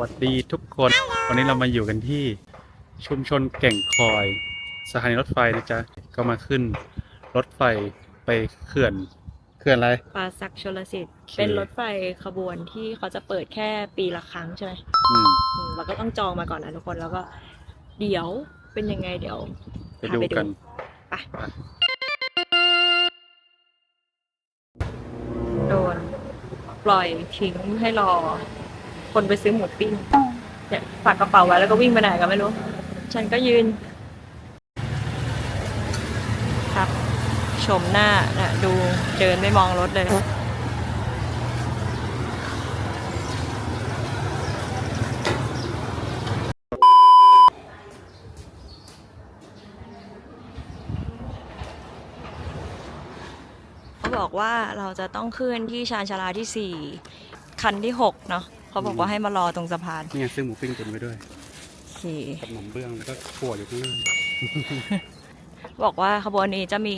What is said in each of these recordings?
วัสดีทุกคน วันนี้เรามาอยู่กันที่ชุมชนแก่งคอยสถานีรถไฟนะจ๊ะ ก็มาขึ้นรถไฟไปเขื่อนเขื่อนอะไรปราซักชลสิทธิ์ โอเค เป็นรถไฟขบวนที่เขาจะเปิดแค่ปีละครั้งใช่ไหมอืมอืมเราก็ต้องจองมาก่อนนะทุกคน แล้วก็ เดี๋ยวเป็นยังไงเดี๋ยวไปดูกันไปไป โดน ปล่อยทิ้งให้รอ คนไปซื้อหมูปิ้งเนี่ยฝากกระเป๋าไว้แล้วก็วิ่งไปไหนก็ไม่รู้ ฉันก็ยืน ครับชมหน้านะดูเดินไม่มองรถเลยเขาบอกว่าเราจะต้องขึ้นที่ชานชาลาที่สี่คันที่หกเนาะ เขาบอกว่าให้มารอตรงสะพานนี่ไงซื้อหมูปิ้งตุนไว้ด้วยโอเคกับขนมเบื้องแล้วก็ถั่วอยู่ข้างหน้าบอกว่าขบวนนี้จะมี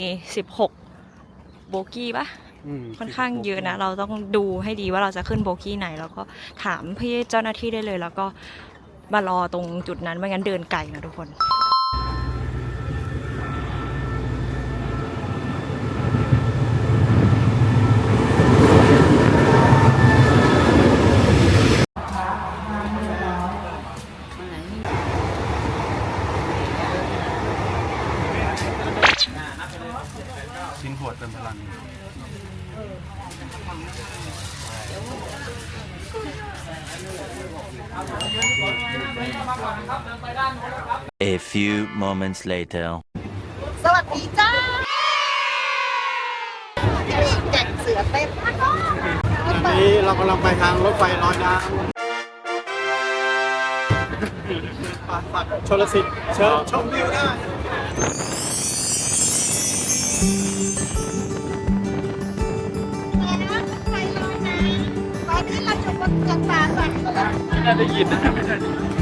16 โบกี้ปะอืมค่อนข้างเยอะนะ เราต้องดูให้ดีว่าเราจะขึ้นโบกี้ไหน แล้วก็ถามพี่เจ้าหน้าที่ได้เลย แล้วก็มารอตรงจุดนั้นไม่งั้นเดินไกลนะทุกคน ชิ้นหัวเติมพลัง A few moments later. สวัสดีจ้าแก่งเสือเต้นตอนนี้เรากำลังไปทางรถไฟลอยน้ำปราสักชลสิทธิ์เชิญชมวิวได้ ไม่ได้ยินนะไม่น่าอยู่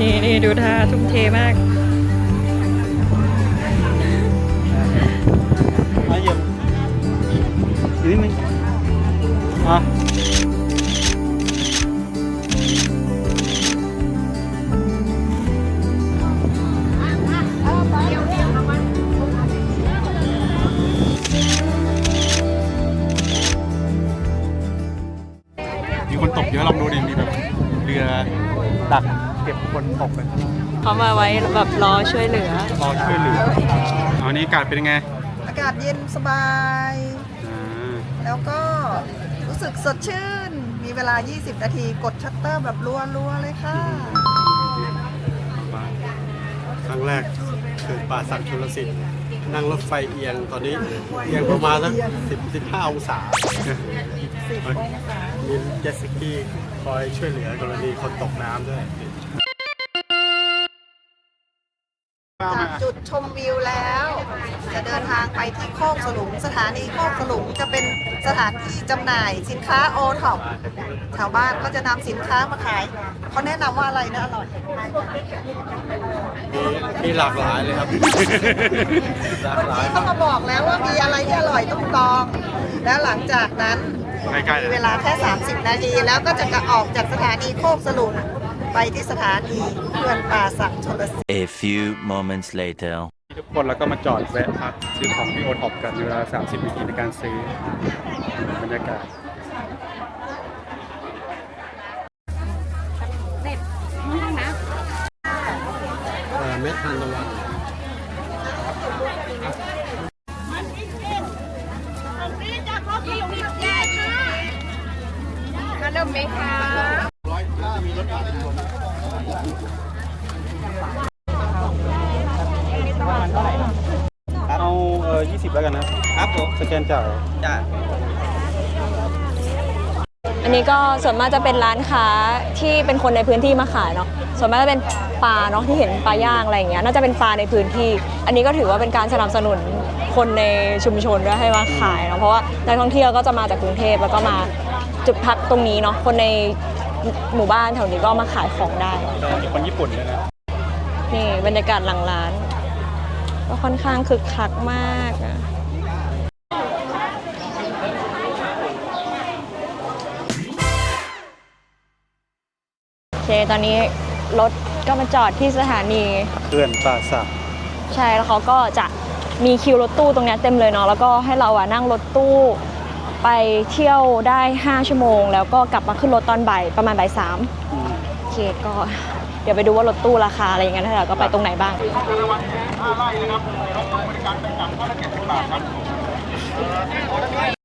นี่นี่ดูท่าทุ่มเทมากมาเหยียบอีกนิดนึงอะมีคนตกเยอะลองดูดิมีแบบเรือดัก เก็บคนตกกันเขามาไว้แบบรอช่วยเหลือ รอช่วยเหลือเอาวันนี้อากาศเป็นยังไง อากาศเย็นสบาย อ่า แล้วก็รู้สึกสดชื่น มีเวลา 20 นาทีกดชัตเตอร์แบบรัวๆเลยค่ะ ครั้งแรกคือป่าสักชลสิทธิ์นั่งรถไฟเอียงตอนนี้ เอียงประมาณสักสิบสิบห้าองศามีเจ็ตสกีคอยช่วยเหลือกรณีคนตกน้ำด้วย จากจุดชมวิวแล้ว จะเดินทางไปที่โคกสลุง สถานีโคกสลุงจะเป็นสถานที่จำหน่ายสินค้าโอท็อปชาวบ้านก็จะนำสินค้ามาขายเขาแนะนำว่าอะไรนะอร่อยมีมีหลากหลายเลยครับ หลากหลายเขามาบอกแล้วว่ามีอะไรที่อร่อยต้องลอง แล้วหลังจากนั้น ใกล้ๆเลมีเวยลาแค่ 30 นาที แล้วก็จะออกจากสถานีโคกสลุง ไปที่สถานีเขื่อนป่าสักชลสิทธิ์ A few moments later. ทุกคนแล้วก็มาจอดแวะพักซื้อของที่โอท็อปกันในเวลา 30 นาทีในการซื้อบรรยากาศ สแกนจ่ายอันนี้ก็ส่วนมากจะเป็นร้านค้าที่เป็นคนในพื้นที่มาขายเนาะ ส่วนมากจะเป็นปลาเนาะที่เห็นปลาย่างอะไรอย่างเงี้ย น่าจะเป็นปลาในพื้นที่ อันนี้ก็ถือว่าเป็นการสนับสนุนคนในชุมชนด้วยให้มาขายเนาะ เพราะว่านักท่องเที่ยวก็จะมาจากกรุงเทพแล้วก็มาจุดพักตรงนี้เนาะ คนในหมู่บ้านแถวนี้ก็มาขายของได้ มีคนญี่ปุ่นด้วยนะนี่บรรยากาศหลังร้าน ก็ค่อนข้างคึกคักมากอะ ตอนนี้รถก็มาจอดที่สถานีเขื่อนป่าสักใช่แล้วเขาก็จะมีคิวรถตู้ตรงเนี้ยเต็มเลยเนาะแล้วก็ให้เราอะนั่งรถตู้ไปเที่ยวได้ 5 ชั่วโมง แล้วก็กลับมาขึ้นรถตอนบ่ายประมาณบ่ายสามโอเคก็เดี๋ยวไปดูว่ารถตู้ราคาอะไรอย่างเงี้ยแล้วก็ไปตรงไหนบ้างนี่ก็จ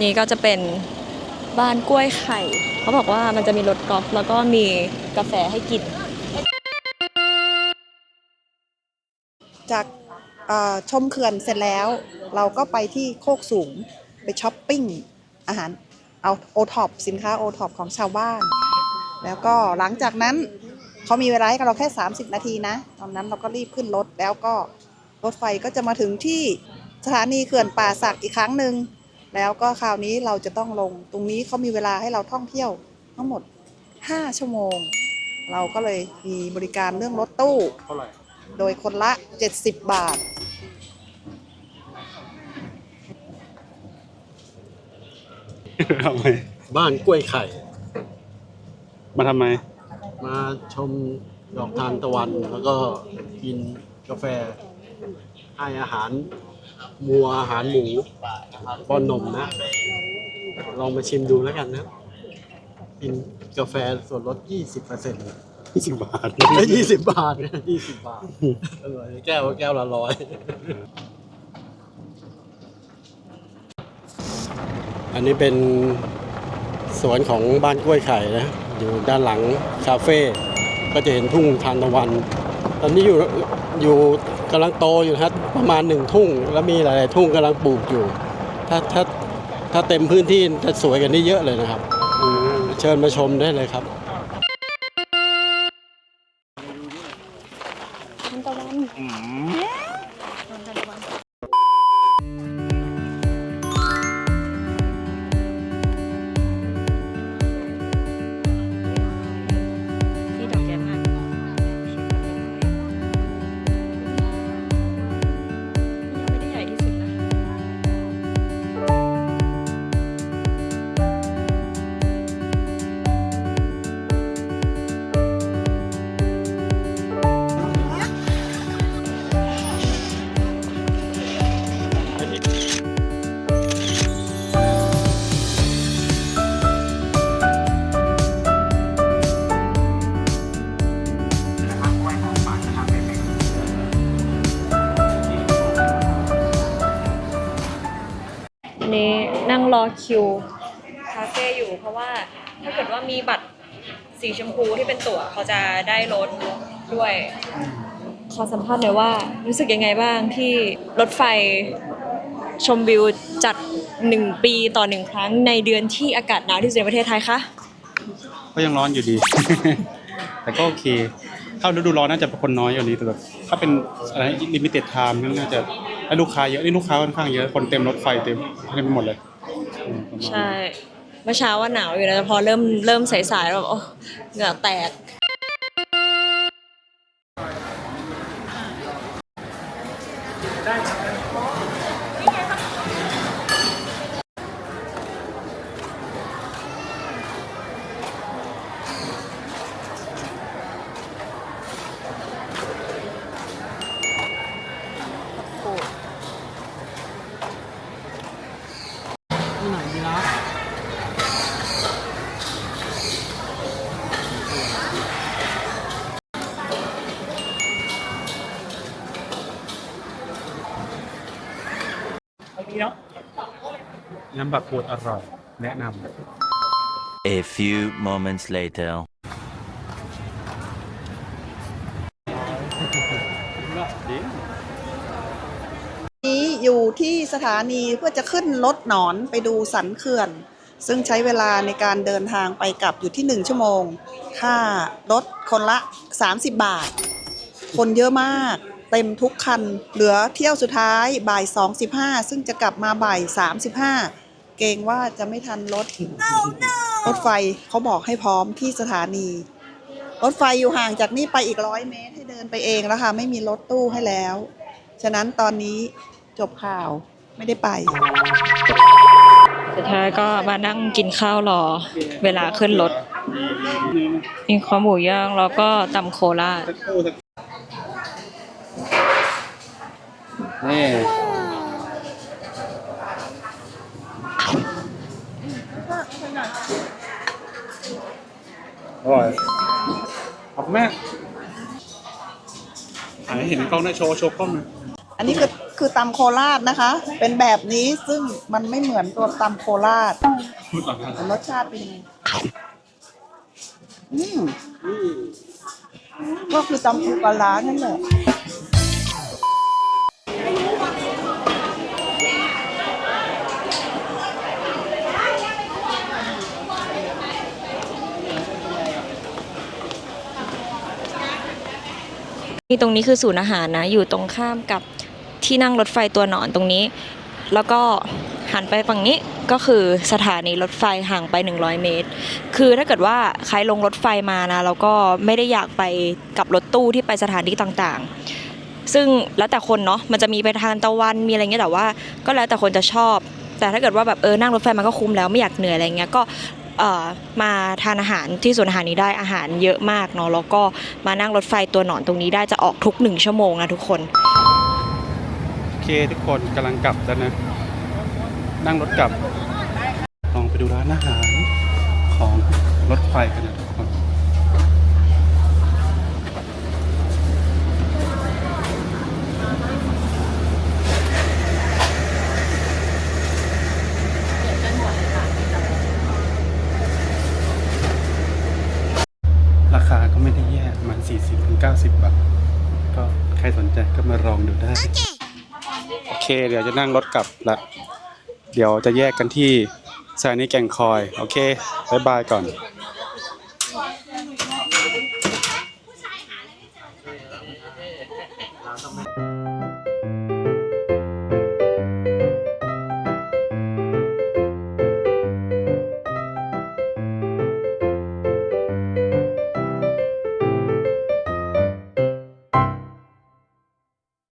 นี่ก็จะเป็นบ้านกล้วยไข่ เขาบอกว่ามันจะมีรถกอล์ฟแล้วก็มีกาแฟให้กิน จากเอ่อชมเขื่อนเสร็จแล้ว เราก็ไปที่โคกสูงไปช้อปปิ้งอาหารเอาโอท็อปสินค้าโอท็อปของชาวบ้าน แล้วก็หลังจากนั้นเขามีเวลาให้กับเราแค่ 30 นาทีนะ ตอนนั้นเราก็รีบขึ้นรถแล้วก็รถไฟก็จะมาถึงที่ สถานีเขื่อนป่าสักอีกครั้งหนึ่งแล้วก็คราวนี้เราจะต้องลง ตรงนี้เขามีเวลาให้เราท่องเที่ยวทั้งหมด 5 ชั่วโมง เราก็เลยมีบริการเรื่องรถตู้ เท่าไหร่โดยคนละ 70 บาท ทำไมบ้านกล้วยไข่ มาทำไม มาชมดอกทานตะวัน แล้วก็กินกาแฟ ให้อาหาร มัวอาหารหมูป้อนนมนะ ลองมาชิมดูแล้วกันนะ กินกาแฟส่วนลด 20เปอร์เซ็นต์ยี่สิบบาทยี่สิบบาทนะยี่สิบบาทอร่อยแก้วแก้วละร้อยอันนี้เป็นสวนของบ้านกล้วยไข่นะ อยู่ด้านหลังคาเฟ่ก็จะเห็นทุ่งทานตะวัน ตอนนี้อยู่อยู่กำลังโตอยู่ครับประมาณหนึ่งทุ่ง แล้วมีหลาย ๆ ทุ่งกำลังปลูกอยู่ ถ้าถ้าถ้าเต็มพื้นที่จะสวยกันนี้เยอะเลยนะครับเชิญมาชมได้เลยครับ รอคิวคาเฟ่อยู่ เพราะว่าถ้าเกิดว่ามีบัตรสีชมพูที่เป็นตั๋วเขาจะได้ลดด้วย ขอสัมภาษณ์หน่อยว่า รู้สึกยังไงบ้างที่รถไฟชมวิวจัดหนึ่งปีต่อหนึ่งครั้งในเดือนที่อากาศหนาวที่สุดในประเทศไทยคะ ก็ยังร้อนอยู่ดี แต่ก็โอเคถ้าฤดูร้อนน่าจะเป็นคนน้อยอยู่นี้แต่แบบถ้าเป็นอะไรลิมิเต็ดไทม์น่าจะให้ลูกค้าเยอะนี่ลูกค้าค่อนข้างเยอะ คนเต็มรถไฟเต็มเต็มไปหมดเลย ใช่ เมื่อเช้าว่าหนาวอยู่นะแต่พอเริ่มเริ่มสายๆแบบโอ้เหงื่อแตกำบักขวดอร่อย แนะน A few moments later. ำดีนี้อยู่ที่สถานีเพื่อจะขึ้นรถหนอนไปดูสันเขื่อน ซึ่งใช้เวลาในการเดินทางไปกลับอยู่ที่ 1 ชั่วโมง ค่ารถคนละ 30 บาท คนเยอะมาก เต็มทุกคัน เหลือเที่ยวสุดท้ายบ่าย 2.15 ซึ่งจะกลับมาบ่าย35 เกรงว่าจะไม่ทันรถรถไฟเขาบอกให้พร้อมที่สถานี รถไฟอยู่ห่างจากนี่ไปอีกร้อยเมตรให้เดินไปเองแล้วค่ะ ไม่มีรถตู้ให้แล้ว ฉะนั้นตอนนี้จบข่าวไม่ได้ไป สุดท้ายก็มานั่งกินข้าวรอ เวลาขึ้นรถมีข้าวหมูย่างแล้วก็ตำโคราชสักครู่สักนี่ อร่อยขอบคุณแม่ถ่ายให้เห็นกล้องหนะโชว์โชว์กล้องหนะอันนี้คือคือตำโคราชนะคะ เป็นแบบนี้ซึ่งมันไม่เหมือนตัวตำโคราชพูดต่อกันแต่รสชาติเป็นยังไงอืมก็คือตำปูปลาร้านั่นแหละ นี่ตรงนี้คือศูนย์อาหารนะ อยู่ตรงข้ามกับที่นั่งรถไฟตัวหนอนตรงนี้ แล้วก็หันไปฝั่งนี้ก็คือสถานีรถไฟห่างไป 100 เมตร คือถ้าเกิดว่าใครลงรถไฟมานะแล้วก็ไม่ได้อยากไปกับรถตู้ที่ไปสถานีต่างๆ ซึ่งแล้วแต่คนเนาะมันจะมีไปทางตะวันมีอะไรเงี้ยแต่ว่าก็แล้วแต่คนจะชอบ แต่ถ้าเกิดว่าแบบเออนั่งรถไฟมันก็คุ้มแล้วไม่อยากเหนื่อยอะไรเงี้ยก็ มาทานอาหารที่ศูนย์อาหารนี้ได้อาหารเยอะมากเนาะแล้วก็มานั่งรถไฟตัวหนอนตรงนี้ได้จะออกทุกหนึ่งชั่วโมงนะทุกคน โอเคทุกคนกำลังกลับแล้วนะ นั่งรถกลับ ลองไปดูร้านอาหารของรถไฟกันนะทุกคน ราคาก็ไม่ได้แย่ประมาณ40-90 บาท ก็ใครสนใจก็มาลองดูได้ โอ เคเดี๋ยวจะนั่งรถกลับละเดี๋ยวจะแยกกันที่สถานีแก่งคอย โอเคบายบายก่อน